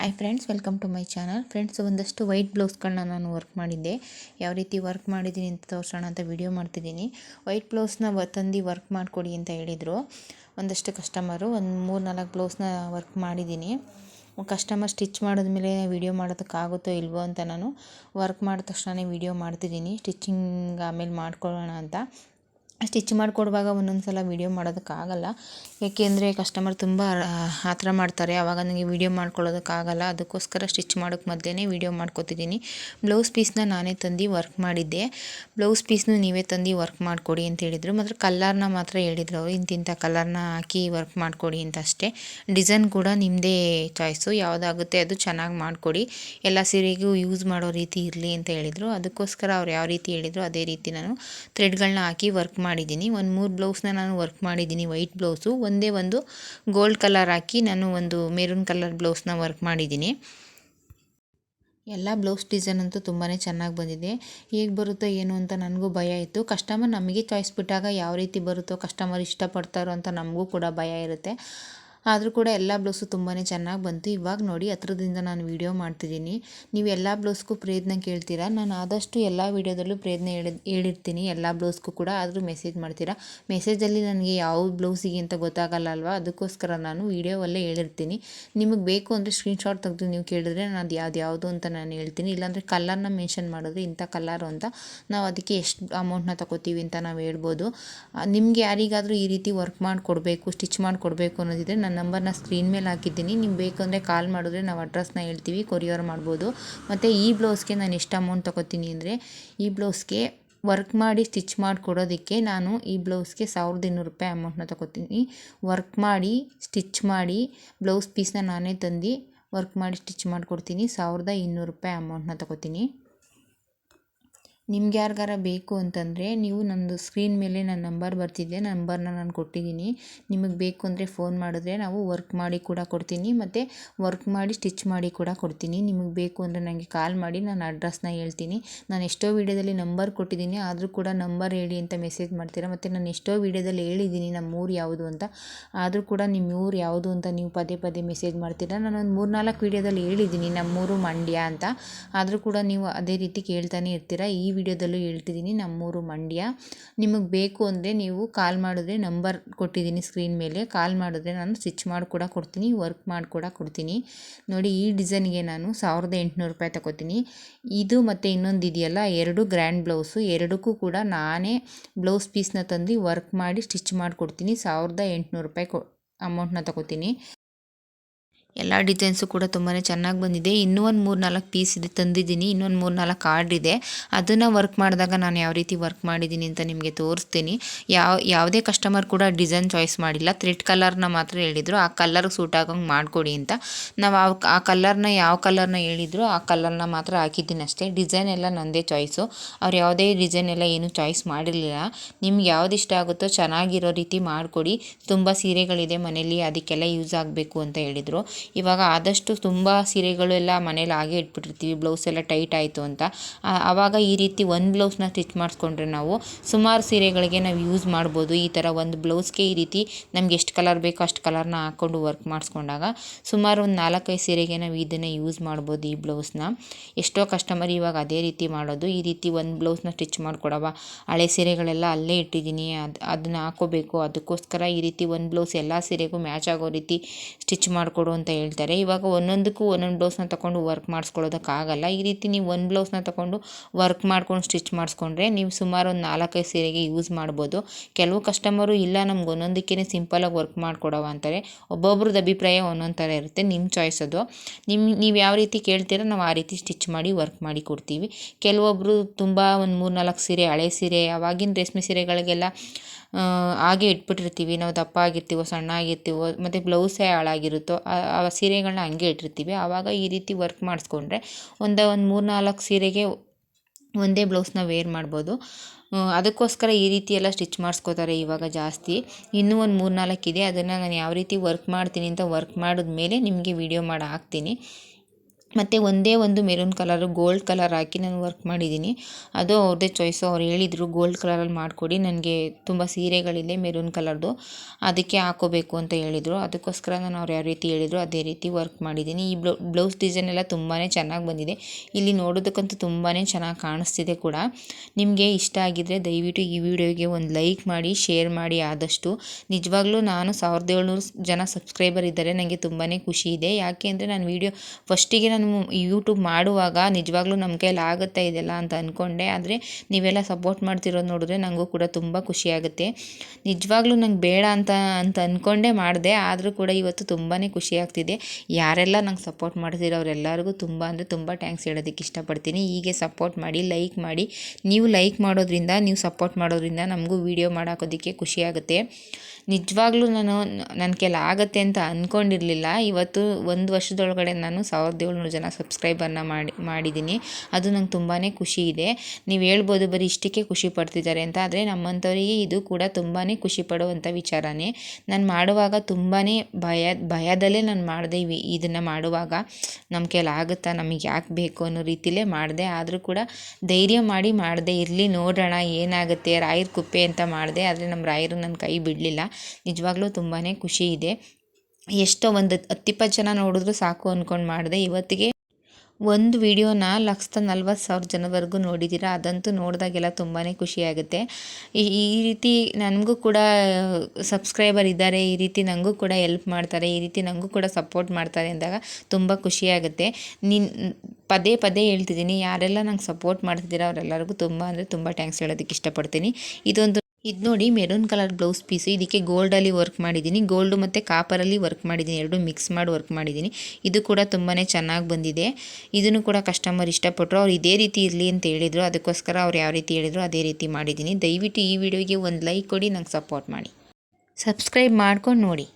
Hi friends welcome to my channel friends ಒಂದಷ್ಟು white ಬ್ಲೌಸ್ಗಳನ್ನ ನಾನು ವರ್ಕ್ ಮಾಡಿದ್ದೆ. ಯಾವ ರೀತಿ ವರ್ಕ್ ಮಾಡಿದ್ದೀನಿ ಅಂತ ತೋರಿಸೋಣ ಅಂತ ವಿಡಿಯೋ ಮಾಡ್ತಿದ್ದೀನಿ. ವೈಟ್ ಬ್ಲೌಸ್ನ ತಂದು ವರ್ಕ್ ಮಾಡಿಕೊಡಿ ಅಂತ ಹೇಳಿದರು. ಒಂದಷ್ಟು ಕಸ್ಟಮರು ಒಂದು ಮೂರು ನಾಲ್ಕು ಬ್ಲೌಸ್ನ ವರ್ಕ್ ಮಾಡಿದ್ದೀನಿ. ಕಸ್ಟಮರ್ ಸ್ಟಿಚ್ ಮಾಡಿದ್ಮೇಲೆ ವೀಡಿಯೋ ಮಾಡೋದಕ್ಕಾಗುತ್ತೋ ಇಲ್ವೋ ಅಂತ ನಾನು ವರ್ಕ್ ಮಾಡಿದ ತಕ್ಷಣವೇ ವೀಡಿಯೋ ಮಾಡ್ತಿದ್ದೀನಿ. ಸ್ಟಿಚಿಂಗ್ ಆಮೇಲೆ ಮಾಡ್ಕೊಳ್ಳೋಣ ಅಂತ. ಸ್ಟಿಚ್ ಮಾಡಿಕೊಡುವಾಗ ಒಂದೊಂದು ಸಲ ವೀಡಿಯೋ ಮಾಡೋದಕ್ಕಾಗಲ್ಲ. ಏಕೆಂದರೆ ಕಸ್ಟಮರ್ ತುಂಬ, ಆ ಥರ ಮಾಡ್ತಾರೆ. ಆವಾಗ ನನಗೆ ವೀಡಿಯೋ ಮಾಡ್ಕೊಳ್ಳೋದಕ್ಕಾಗಲ್ಲ. ಅದಕ್ಕೋಸ್ಕರ ಸ್ಟಿಚ್ ಮಾಡೋಕ್ಕೆ ಮೊದಲೇ ವೀಡಿಯೋ ಮಾಡ್ಕೋತಿದ್ದೀನಿ. ಬ್ಲೌಸ್ ಪೀಸ್ನ ನಾನೇ ತಂದು ವರ್ಕ್ ಮಾಡಿದ್ದೆ. ಬ್ಲೌಸ್ ಪೀಸ್ನು ನೀವೇ ತಂದು ವರ್ಕ್ ಮಾಡಿಕೊಡಿ ಅಂತ ಹೇಳಿದರು. ಮಾತ್ರ ಕಲ್ಲರ್ನ ಮಾತ್ರ ಹೇಳಿದ್ರು. ಅವರು ಇಂತಿಂಥ ಕಲರ್ನ ಹಾಕಿ ವರ್ಕ್ ಮಾಡಿಕೊಡಿ ಅಂತ ಅಷ್ಟೇ. ಡಿಸೈನ್ ಕೂಡ ನಿಮ್ಮದೇ ಚಾಯ್ಸು. ಯಾವುದಾಗುತ್ತೆ ಅದು ಚೆನ್ನಾಗಿ ಮಾಡಿಕೊಡಿ. ಎಲ್ಲ ಸೀರೆಗೂ ಯೂಸ್ ಮಾಡೋ ರೀತಿ ಇರಲಿ ಅಂತ ಹೇಳಿದರು. ಅದಕ್ಕೋಸ್ಕರ ಅವ್ರು ಯಾವ ರೀತಿ ಹೇಳಿದರು ಅದೇ ರೀತಿ ನಾನು ಥ್ರೆಡ್ಗಳನ್ನ ಹಾಕಿ ವರ್ಕ್ ಮಾಡಿದ್ದೀನಿ. ಒಂದು ಮೂರು ಬ್ಲೌಸ್ನ ನಾನು ವರ್ಕ್ ಮಾಡಿದ್ದೀನಿ. ವೈಟ್ ಬ್ಲೌಸು ಒಂದೇ ಒಂದು ಗೋಲ್ಡ್ ಕಲರ್ ಹಾಕಿ ನಾನು ಒಂದು ಮೆರೂನ್ ಕಲರ್ ಬ್ಲೌಸ್ನ ವರ್ಕ್ ಮಾಡಿದ್ದೀನಿ. ಎಲ್ಲ ಬ್ಲೌಸ್ ಡಿಸೈನ್ ಅಂತೂ ತುಂಬಾ ಚೆನ್ನಾಗಿ ಬಂದಿದೆ. ಹೇಗೆ ಬರುತ್ತೋ ಏನು ಅಂತ ನನಗೂ ಭಯ ಇತ್ತು. ಕಸ್ಟಮರ್ ನಮಗೆ ಚಾಯ್ಸ್ ಬಿಟ್ಟಾಗ ಯಾವ ರೀತಿ ಬರುತ್ತೋ ಕಸ್ಟಮರ್ ಇಷ್ಟಪಡ್ತಾರೋ ಅಂತ ನಮಗೂ ಕೂಡ ಭಯ ಇರುತ್ತೆ. ಆದರೂ ಕೂಡ ಎಲ್ಲ ಬ್ಲೌಸು ತುಂಬಾ ಚೆನ್ನಾಗಿ ಬಂತು. ಇವಾಗ ನೋಡಿ ಹತ್ರದಿಂದ ನಾನು ವೀಡಿಯೋ ಮಾಡ್ತಿದ್ದೀನಿ. ನೀವು ಎಲ್ಲ ಬ್ಲೌಸ್ಗೂ ಪ್ರಯತ್ನ ಕೇಳ್ತೀರಾ? ನಾನು ಆದಷ್ಟು ಎಲ್ಲ ವೀಡಿಯೋದಲ್ಲೂ ಪ್ರಯತ್ನ ಹೇಳಿ ಹೇಳಿರ್ತೀನಿ. ಎಲ್ಲ ಬ್ಲೌಸ್ಗೂ ಕೂಡ ಆದರೂ ಮೆಸೇಜ್ ಮಾಡ್ತೀರಾ? ಮೆಸೇಜಲ್ಲಿ ನನಗೆ ಯಾವ ಬ್ಲೌಸಿಗೆ ಅಂತ ಗೊತ್ತಾಗಲ್ಲ ಅಲ್ವಾ? ಅದಕ್ಕೋಸ್ಕರ ನಾನು ವೀಡಿಯೋವಲ್ಲೇ ಹೇಳಿರ್ತೀನಿ. ನಿಮಗೆ ಬೇಕು ಅಂದರೆ ಸ್ಕ್ರೀನ್ಶಾಟ್ ತೆಗೆದು ನೀವು ಕೇಳಿದ್ರೆ ನಾನು ಅದು ಯಾವ್ದು ಯಾವುದು ಅಂತ ನಾನು ಹೇಳ್ತೀನಿ. ಇಲ್ಲಾಂದರೆ ಕಲರ್ನ ಮೆನ್ಷನ್ ಮಾಡಿದ್ರೆ ಇಂಥ ಕಲರು ಅಂತ ನಾವು ಅದಕ್ಕೆ ಎಷ್ಟು ಅಮೌಂಟ್ನ ತಗೋತೀವಿ ಅಂತ ನಾವು ಹೇಳ್ಬೋದು. ನಿಮಗೆ ಯಾರಿಗಾದರೂ ಈ ರೀತಿ ವರ್ಕ್ ಮಾಡಿಕೊಡ್ಬೇಕು ಸ್ಟಿಚ್ ಮಾಡಿಕೊಡ್ಬೇಕು ಅನ್ನೋದಿದ್ರೆ ನನ್ನ ನಂಬರ್ನ ಸ್ಕ್ರೀನ್ ಮೇಲೆ ಹಾಕಿದ್ದೀನಿ. ನೀವು ಬೇಕು ಕಾಲ್ ಮಾಡಿದ್ರೆ ನಾವು ಅಡ್ರೆಸ್ನ ಹೇಳ್ತೀವಿ, ಕೊರಿಯರ್ ಮಾಡ್ಬೋದು. ಮತ್ತು ಈ ಬ್ಲೌಸ್ಗೆ ನಾನು ಎಷ್ಟು ಅಮೌಂಟ್ ತೊಗೋತೀನಿ ಅಂದರೆ, ಈ ಬ್ಲೌಸ್ಗೆ ವರ್ಕ್ ಮಾಡಿ ಸ್ಟಿಚ್ ಮಾಡಿಕೊಡೋದಕ್ಕೆ ನಾನು ಈ ಬ್ಲೌಸ್ಗೆ ಸಾವಿರದ ಇನ್ನೂರು ರೂಪಾಯಿ ಅಮೌಂಟ್ನ ತೊಗೋತೀನಿ. ವರ್ಕ್ ಮಾಡಿ ಸ್ಟಿಚ್ ಮಾಡಿ, ಬ್ಲೌಸ್ ಪೀಸ್ನ ನಾನೇ ತಂದು ವರ್ಕ್ ಮಾಡಿ ಸ್ಟಿಚ್ ಮಾಡಿಕೊಡ್ತೀನಿ. ಸಾವಿರದ ಇನ್ನೂರು ರೂಪಾಯಿ ಅಮೌಂಟ್ನ ತೊಗೋತೀನಿ. ನಿಮ್ಗೆ ಯಾರಿಗಾರ ಬೇಕು ಅಂತಂದರೆ ನೀವು ನನ್ನದು ಸ್ಕ್ರೀನ್ ಮೇಲೆ ನನ್ನ ನಂಬರ್ ಬರ್ತಿದೆ ನಂಬರ್ನ ನಾನು ಕೊಟ್ಟಿದ್ದೀನಿ. ನಿಮಗೆ ಬೇಕು ಅಂದರೆ ಫೋನ್ ಮಾಡಿದ್ರೆ ನಾವು ವರ್ಕ್ ಮಾಡಿ ಕೂಡ ಕೊಡ್ತೀನಿ, ಮತ್ತು ವರ್ಕ್ ಮಾಡಿ ಸ್ಟಿಚ್ ಮಾಡಿ ಕೂಡ ಕೊಡ್ತೀನಿ. ನಿಮಗೆ ಬೇಕು ಅಂದರೆ ನನಗೆ ಕಾಲ್ ಮಾಡಿ, ನಾನು ಅಡ್ರೆಸ್ನ ಹೇಳ್ತೀನಿ. ನಾನು ಎಷ್ಟೋ ವೀಡಿಯೋದಲ್ಲಿ ನಂಬರ್ ಕೊಟ್ಟಿದ್ದೀನಿ, ಆದರೂ ಕೂಡ ನಂಬರ್ ಹೇಳಿ ಅಂತ ಮೆಸೇಜ್ ಮಾಡ್ತೀರಾ? ಮತ್ತು ನಾನು ಎಷ್ಟೋ ವೀಡಿಯೋದಲ್ಲಿ ಹೇಳಿದ್ದೀನಿ ನಮ್ಮ ಊರು ಯಾವುದು ಅಂತ, ಆದರೂ ಕೂಡ ನಿಮ್ಮ ಊರು ಯಾವುದು ಅಂತ ನೀವು ಪದೇ ಪದೇ ಮೆಸೇಜ್ ಮಾಡ್ತೀರಾ? ನಾನು ಒಂದು ಮೂರು ನಾಲ್ಕು ವೀಡಿಯೋದಲ್ಲಿ ಹೇಳಿದ್ದೀನಿ ನಮ್ಮೂರು ಮಂಡ್ಯ ಅಂತ. ಆದರೂ ಕೂಡ ನೀವು ಅದೇ ರೀತಿ ಕೇಳ್ತಾನೆ ಇರ್ತೀರಾ. ಈ ವಿಡಿಯೋದಲ್ಲೂ ಹೇಳ್ತಿದ್ದೀನಿ. ನಮ್ಮೂರು ಮಂಡ್ಯ. ನಿಮಗೆ ಬೇಕು ಅಂದರೆ ನೀವು ಕಾಲ್ ಮಾಡಿದ್ರೆ ನಂಬರ್ ಕೊಟ್ಟಿದ್ದೀನಿ ಸ್ಕ್ರೀನ್ ಮೇಲೆ. ಕಾಲ್ ಮಾಡಿದ್ರೆ ನಾನು ಸ್ಟಿಚ್ ಮಾಡಿ ಕೂಡ ಕೊಡ್ತೀನಿ, ವರ್ಕ್ ಮಾಡಿ ಕೂಡ ಕೊಡ್ತೀನಿ. ನೋಡಿ, ಈ ಡಿಸೈನ್ಗೆ ನಾನು ಸಾವಿರದ ಎಂಟುನೂರು ರೂಪಾಯಿ ತಗೋತೀನಿ. ಇದು ಮತ್ತು ಇನ್ನೊಂದು ಇದೆಯಲ್ಲ, ಎರಡು ಗ್ರ್ಯಾಂಡ್ ಬ್ಲೌಸು. ಎರಡಕ್ಕೂ ಕೂಡ ನಾನೇ ಬ್ಲೌಸ್ ಪೀಸ್ನ ತಂದು ವರ್ಕ್ ಮಾಡಿ ಸ್ಟಿಚ್ ಮಾಡಿಕೊಡ್ತೀನಿ ಸಾವಿರದ ಎಂಟುನೂರು ರೂಪಾಯಿ ಕೊ ಅಮೌಂಟ್ನ ತಗೋತೀನಿ. ಎಲ್ಲ ಡಿಸೈನ್ಸು ಕೂಡ ತುಂಬಾ ಚೆನ್ನಾಗಿ ಬಂದಿದೆ. ಇನ್ನೂ ಒಂದು ಮೂರು ನಾಲ್ಕು ಪೀಸ್ ಇದೆ ತಂದಿದ್ದೀನಿ. ಇನ್ನೊಂದು ಮೂರು ನಾಲ್ಕು ಕಾರ್ಡ್ ಇದೆ. ಅದನ್ನು ವರ್ಕ್ ಮಾಡಿದಾಗ ನಾನು ಯಾವ ರೀತಿ ವರ್ಕ್ ಮಾಡಿದ್ದೀನಿ ಅಂತ ನಿಮಗೆ ತೋರಿಸ್ತೀನಿ. ಯಾವ, ಯಾವುದೇ ಕಸ್ಟಮರ್ ಕೂಡ ಡಿಸೈನ್ ಚಾಯ್ಸ್ ಮಾಡಿಲ್ಲ. ಥ್ರೆಡ್ ಕಲರ್ನ ಮಾತ್ರ ಹೇಳಿದರು. ಆ ಕಲರ್ಗೆ ಸೂಟ್ ಆಗೋಂಗೆ ಮಾಡಿಕೊಡಿ ಅಂತ. ನಾವು ಆ ಆ ಕಲರ್ನ ಯಾವ ಕಲರ್ನ ಹೇಳಿದ್ರು ಆ ಕಲರ್ನ ಮಾತ್ರ ಹಾಕಿದ್ದೀನಿ ಅಷ್ಟೇ. ಡಿಸೈನ್ ಎಲ್ಲ ನನ್ನದೇ ಚಾಯ್ಸು ಅವ್ರು ಯಾವುದೇ ಡಿಸೈನ್ ಎಲ್ಲ ಏನೂ ಚಾಯ್ಸ್ ಮಾಡಿರಲಿಲ್ಲ. ನಿಮ್ಗೆ ಯಾವ್ದು ಇಷ್ಟ ಆಗುತ್ತೋ ಚೆನ್ನಾಗಿರೋ ರೀತಿ ಮಾಡಿಕೊಡಿ. ತುಂಬ ಸೀರೆಗಳಿದೆ ಮನೇಲಿ, ಅದಕ್ಕೆಲ್ಲ ಯೂಸ್ ಆಗಬೇಕು ಅಂತ ಹೇಳಿದರು. ಇವಾಗ ಆದಷ್ಟು ತುಂಬ ಸೀರೆಗಳು ಎಲ್ಲ ಮನೇಲಿ ಹಾಗೆ ಇಟ್ಬಿಟ್ಟಿರ್ತೀವಿ ಬ್ಲೌಸ್ ಎಲ್ಲ ಟೈಟ್ ಆಯಿತು ಅಂತ. ಆವಾಗ ಈ ರೀತಿ ಒಂದು ಬ್ಲೌಸ್ನ ಸ್ಟಿಚ್ ಮಾಡಿಸ್ಕೊಂಡ್ರೆ ನಾವು ಸುಮಾರು ಸೀರೆಗಳಿಗೆ ನಾವು ಯೂಸ್ ಮಾಡ್ಬೋದು. ಈ ಥರ ಒಂದು ಬ್ಲೌಸ್ಗೆ ಈ ರೀತಿ ನಮ್ಗೆ ಎಷ್ಟು ಕಲರ್ ಬೇಕೋ ಅಷ್ಟು ಕಲರ್ನ ಹಾಕ್ಕೊಂಡು ವರ್ಕ್ ಮಾಡಿಸ್ಕೊಂಡಾಗ ಸುಮಾರು ಒಂದು ನಾಲ್ಕೈದು ಸೀರೆಗೆ ನಾವು ಇದನ್ನು ಯೂಸ್ ಮಾಡ್ಬೋದು ಈ ಬ್ಲೌಸ್ನ ಎಷ್ಟೋ ಕಸ್ಟಮರ್ ಇವಾಗ ಅದೇ ರೀತಿ ಮಾಡೋದು. ಈ ರೀತಿ ಒಂದು ಬ್ಲೌಸ್ನ ಸ್ಟಿಚ್ ಮಾಡಿಕೊಡವ. ಹಳೆ ಸೀರೆಗಳೆಲ್ಲ ಅಲ್ಲೇ ಇಟ್ಟಿದ್ದೀನಿ ಅದು, ಅದನ್ನ ಹಾಕೋಬೇಕು. ಅದಕ್ಕೋಸ್ಕರ ಈ ರೀತಿ ಒಂದು ಬ್ಲೌಸ್ ಎಲ್ಲ ಸೀರೆಗೂ ಮ್ಯಾಚ್ ಆಗೋ ರೀತಿ ಸ್ಟಿಚ್ ಮಾಡಿಕೊಡು ಅಂತ ಹೇಳ್ತಾರೆ. ಇವಾಗ ಒಂದೊಂದಕ್ಕೂ ಒಂದೊಂದು ಬ್ಲೌಸ್ನ ತಗೊಂಡು ವರ್ಕ್ ಮಾಡಿಸ್ಕೊಳ್ಳೋದಕ್ಕಾಗಲ್ಲ. ಈ ರೀತಿ ನೀವು ಒಂದು ಬ್ಲೌಸ್ನ ತಗೊಂಡು ವರ್ಕ್ ಮಾಡ್ಕೊಂಡು ಸ್ಟಿಚ್ ಮಾಡಿಸ್ಕೊಂಡ್ರೆ ನೀವು ಸುಮಾರು ಒಂದು ನಾಲ್ಕೈದು ಸೀರೆಗೆ ಯೂಸ್ ಮಾಡ್ಬೋದು. ಕೆಲವು ಕಸ್ಟಮರು ಇಲ್ಲ ನಮ್ಗೆ ಒಂದೊಂದಕ್ಕೇ ಸಿಂಪಲಾಗಿ ವರ್ಕ್ ಮಾಡಿಕೊಡವ ಅಂತಾರೆ. ಒಬ್ಬೊಬ್ರದ್ದು ಅಭಿಪ್ರಾಯ ಒಂದೊಂದು ಥರ ಇರುತ್ತೆ. ನಿಮ್ಮ ಚಾಯ್ಸ್ ಅದು. ನಿಮ್ಮ ನೀವು ಯಾವ ರೀತಿ ಕೇಳ್ತೀರ ನಾವು ಆ ರೀತಿ ಸ್ಟಿಚ್ ಮಾಡಿ ವರ್ಕ್ ಮಾಡಿ ಕೊಡ್ತೀವಿ. ಕೆಲವೊಬ್ಬರು ತುಂಬ ಒಂದು ಮೂರು ನಾಲ್ಕು ಸೀರೆ ಹಳೆ ಸೀರೆ ಆವಾಗಿನ ರೇಷ್ಮೆ ಸೀರೆಗಳಿಗೆಲ್ಲ ಹಾಗೆ ಇಟ್ಬಿಟ್ಟಿರ್ತೀವಿ. ನಾವು ದಪ್ಪ ಆಗಿರ್ತೀವೋ ಸಣ್ಣ ಆಗಿರ್ತೀವೋ ಮತ್ತು ಬ್ಲೌಸೇ ಹಾಳಾಗಿರುತ್ತೋ, ಆ ಸೀರೆಗಳನ್ನ ಹಂಗೆ ಇಟ್ಟಿರ್ತೀವಿ. ಆವಾಗ ಈ ರೀತಿ ವರ್ಕ್ ಮಾಡಿಸ್ಕೊಂಡ್ರೆ ಒಂದು ಒಂದು ಮೂರು ನಾಲ್ಕು ಸೀರೆಗೆ ಒಂದೇ ಬ್ಲೌಸ್ನ ವೇರ್ ಮಾಡ್ಬೋದು. ಅದಕ್ಕೋಸ್ಕರ ಈ ರೀತಿ ಎಲ್ಲ ಸ್ಟಿಚ್ ಮಾಡಿಸ್ಕೋತಾರೆ ಇವಾಗ ಜಾಸ್ತಿ. ಇನ್ನೂ ಒಂದು ಮೂರು ಇದೆ. ಅದನ್ನು ನಾನು ಯಾವ ರೀತಿ ವರ್ಕ್ ಮಾಡ್ತೀನಿ ಅಂತ ವರ್ಕ್ ಮಾಡಿದ್ಮೇಲೆ ನಿಮಗೆ ವೀಡಿಯೋ ಮಾಡಿ ಹಾಕ್ತೀನಿ. ಮತ್ತು ಒಂದೇ ಒಂದು ಮೆರೂನ್ ಕಲರು ಗೋಲ್ಡ್ ಕಲರ್ ಹಾಕಿ ನಾನು ವರ್ಕ್ ಮಾಡಿದ್ದೀನಿ. ಅದು ಅವ್ರದ್ದೇ ಚಾಯ್ಸು ಅವ್ರು ಹೇಳಿದರು ಗೋಲ್ಡ್ ಕಲರಲ್ಲಿ ಮಾಡಿಕೊಡಿ, ನನಗೆ ತುಂಬ ಸೀರೆಗಳಿದೆ ಮೆರೂನ್ ಕಲರ್ದು ಅದಕ್ಕೆ ಹಾಕೋಬೇಕು ಅಂತ ಹೇಳಿದರು. ಅದಕ್ಕೋಸ್ಕರ ನಾನು ಅವ್ರು ಯಾವ ರೀತಿ ಹೇಳಿದರು, ಅದೇ ರೀತಿ ವರ್ಕ್ ಮಾಡಿದ್ದೀನಿ. ಈ ಬ್ಲೌ ಬ್ಲೌಸ್ ಡಿಸೈನ್ ಎಲ್ಲ ತುಂಬಾ ಚೆನ್ನಾಗಿ ಬಂದಿದೆ. ಇಲ್ಲಿ ನೋಡೋದಕ್ಕಂತೂ ತುಂಬಾ ಚೆನ್ನಾಗಿ ಕಾಣಿಸ್ತಿದೆ ಕೂಡ. ನಿಮಗೆ ಇಷ್ಟ ಆಗಿದ್ದರೆ ದಯವಿಟ್ಟು ಈ ವಿಡಿಯೋಗೆ ಒಂದು ಲೈಕ್ ಮಾಡಿ ಶೇರ್ ಮಾಡಿ ಆದಷ್ಟು. ನಿಜವಾಗ್ಲೂ ನಾನು ಸಾವಿರದ ಏಳ್ನೂರು ಜನ ಸಬ್ಸ್ಕ್ರೈಬರ್ ಇದ್ದಾರೆ ನನಗೆ ತುಂಬಾ ಖುಷಿ ಇದೆ. ಯಾಕೆ ನಾನು ವೀಡಿಯೋ ಫಸ್ಟಿಗೆ ನಾನು ಯೂಟ್ಯೂಬ್ ಮಾಡುವಾಗ ನಿಜವಾಗ್ಲೂ ನಮ್ಮ ಕೈಯಲ್ಲಿ ಆಗುತ್ತೆ ಇದೆಲ್ಲ ಅಂತ ಅಂದ್ಕೊಂಡೆ ಆದರೆ ನೀವೆಲ್ಲ ಸಪೋರ್ಟ್ ಮಾಡ್ತಿರೋದು ನೋಡಿದ್ರೆ ನನಗೂ ಕೂಡ ತುಂಬ ಖುಷಿಯಾಗುತ್ತೆ ನಿಜವಾಗ್ಲೂ ನಂಗೆ ಬೇಡ ಅಂತ ಅಂತ ಅಂದ್ಕೊಂಡೇ ಮಾಡಿದೆ. ಆದರೂ ಕೂಡ ಇವತ್ತು ತುಂಬಾ ಖುಷಿ ಆಗ್ತಿದೆ. ಯಾರೆಲ್ಲ ನಂಗೆ ಸಪೋರ್ಟ್ ಮಾಡ್ತಿರೋ ಅವರೆಲ್ಲರಿಗೂ ತುಂಬ ಅಂದರೆ ತುಂಬ ಟ್ಯಾಂಕ್ಸ್ ಹೇಳೋದಕ್ಕೆ ಇಷ್ಟಪಡ್ತೀನಿ. ಹೀಗೆ ಸಪೋರ್ಟ್ ಮಾಡಿ ಲೈಕ್ ಮಾಡಿ, ನೀವು ಲೈಕ್ ಮಾಡೋದ್ರಿಂದ, ನೀವು ಸಪೋರ್ಟ್ ಮಾಡೋದ್ರಿಂದ ನಮಗೂ ವೀಡಿಯೋ ಮಾಡೋಕೋದಕ್ಕೆ ಖುಷಿಯಾಗುತ್ತೆ ನಿಜವಾಗ್ಲೂ ನಾನು ನನ್ನ ಆಗುತ್ತೆ ಅಂತ ಅಂದ್ಕೊಂಡಿರಲಿಲ್ಲ ಇವತ್ತು ಒಂದು ವರ್ಷದೊಳಗಡೆ ನಾನು ಸಾವಿರದ ಏಳ್ನೂರು ಜನ ಸಬ್ಸ್ಕ್ರೈಬರ್ನ ಮಾಡಿ ಮಾಡಿದ್ದೀನಿ ಅದು ನಂಗೆ ತುಂಬಾ ಖುಷಿ ಇದೆ. ನೀವು ಹೇಳ್ಬೋದು ಬರೀ ಇಷ್ಟಕ್ಕೆ ಖುಷಿ ಪಡ್ತಿದ್ದಾರೆ ಅಂತ, ಆದರೆ ನಮ್ಮಂಥವರಿಗೆ ಇದು ಕೂಡ ತುಂಬಾ ಖುಷಿ ಪಡುವಂಥ ವಿಚಾರನೇ. ನಾನು ಮಾಡುವಾಗ ತುಂಬಾ ಭಯ, ಭಯದಲ್ಲೇ ನಾನು ಮಾಡಿದೆ ಇವಿ, ಇದನ್ನು ಮಾಡುವಾಗ. ನಮ್ಮ ಆಗುತ್ತಾ, ನಮಗೆ ಯಾಕೆ ಬೇಕು ಅನ್ನೋ ರೀತಿಲೇ ಮಾಡಿದೆ. ಆದರೂ ಕೂಡ ಧೈರ್ಯ ಮಾಡಿ ಮಾಡಿದೆ. ಇರಲಿ ನೋಡೋಣ, ಏನಾಗುತ್ತೆ, ರಾಯರ ಕುಪ್ಪೆ ಅಂತ ಮಾಡಿದೆ. ಆದರೆ ನಮ್ಮ ರಾಯರು ನನ್ನ ಕೈ ಬಿಡಲಿಲ್ಲ. ನಿಜವಾಗ್ಲೂ ತುಂಬಾ ಖುಷಿ ಇದೆ. ಎಷ್ಟೋ ಒಂದು ಹತ್ತಿಪ್ಪತ್ತು ಜನ ನೋಡಿದ್ರು ಸಾಕು ಅಂದ್ಕೊಂಡು ಮಾಡಿದೆ. ಇವತ್ತಿಗೆ ಒಂದು ವಿಡಿಯೋನ ಲಕ್ಷದ ನಲ್ವತ್ತು ಸಾವಿರ ಜನವರೆಗೂ ನೋಡಿದ್ದೀರ ಅದಂತೂ ನೋಡಿದಾಗೆಲ್ಲ ತುಂಬಾ ಖುಷಿಯಾಗುತ್ತೆ ಈ ಈ ರೀತಿ ನನಗೂ ಕೂಡ ಸಬ್ಸ್ಕ್ರೈಬರ್ ಇದ್ದಾರೆ. ಈ ರೀತಿ ನನಗೂ ಕೂಡ ಎಲ್ಪ್ ಮಾಡ್ತಾರೆ. ಈ ರೀತಿ ನನಗೂ ಕೂಡ ಸಪೋರ್ಟ್ ಮಾಡ್ತಾರೆ ಅಂದಾಗ ತುಂಬ ಖುಷಿಯಾಗುತ್ತೆ ನಿನ್ನ ಪದೇ ಪದೇ ಹೇಳ್ತಿದ್ದೀನಿ, ಯಾರೆಲ್ಲ ನಂಗೆ ಸಪೋರ್ಟ್ ಮಾಡ್ತಿದ್ದೀರ ಅವರೆಲ್ಲರಿಗೂ ತುಂಬ ಅಂದರೆ ತುಂಬ ಟ್ಯಾಂಕ್ಸ್ ಹೇಳೋದಕ್ಕೆ ಇಷ್ಟಪಡ್ತೀನಿ. ಇದೊಂದು ಇದು ನೋಡಿ ಮೆರೂನ್ ಕಲರ್ ಬ್ಲೌಸ್ ಪೀಸು. ಇದಕ್ಕೆ ಗೋಲ್ಡಲ್ಲಿ ವರ್ಕ್ ಮಾಡಿದ್ದೀನಿ ಗೋಲ್ಡು ಮತ್ತು ಕಾಪರಲ್ಲಿ ವರ್ಕ್ ಮಾಡಿದ್ದೀನಿ ಎರಡು ಮಿಕ್ಸ್ ಮಾಡಿ ವರ್ಕ್ ಮಾಡಿದ್ದೀನಿ ಇದು ಕೂಡ ತುಂಬಾ ಚೆನ್ನಾಗಿ ಬಂದಿದೆ. ಇದನ್ನು ಕೂಡ ಕಸ್ಟಮರ್ ಇಷ್ಟಪಟ್ಟರು ಅವ್ರು ಇದೇ ರೀತಿ ಇರಲಿ ಅಂತ ಹೇಳಿದರು. ಅದಕ್ಕೋಸ್ಕರ ಅವ್ರು ಯಾವ ರೀತಿ ಹೇಳಿದ್ರು ಅದೇ ರೀತಿ ಮಾಡಿದ್ದೀನಿ ದಯವಿಟ್ಟು ಈ ವಿಡಿಯೋಗೆ ಒಂದು ಲೈಕ್ ಕೊಡಿ. ನಂಗೆ ಸಪೋರ್ಟ್ ಮಾಡಿ. ಸಬ್ಸ್ಕ್ರೈಬ್ ಮಾಡ್ಕೊಂಡು ನೋಡಿ.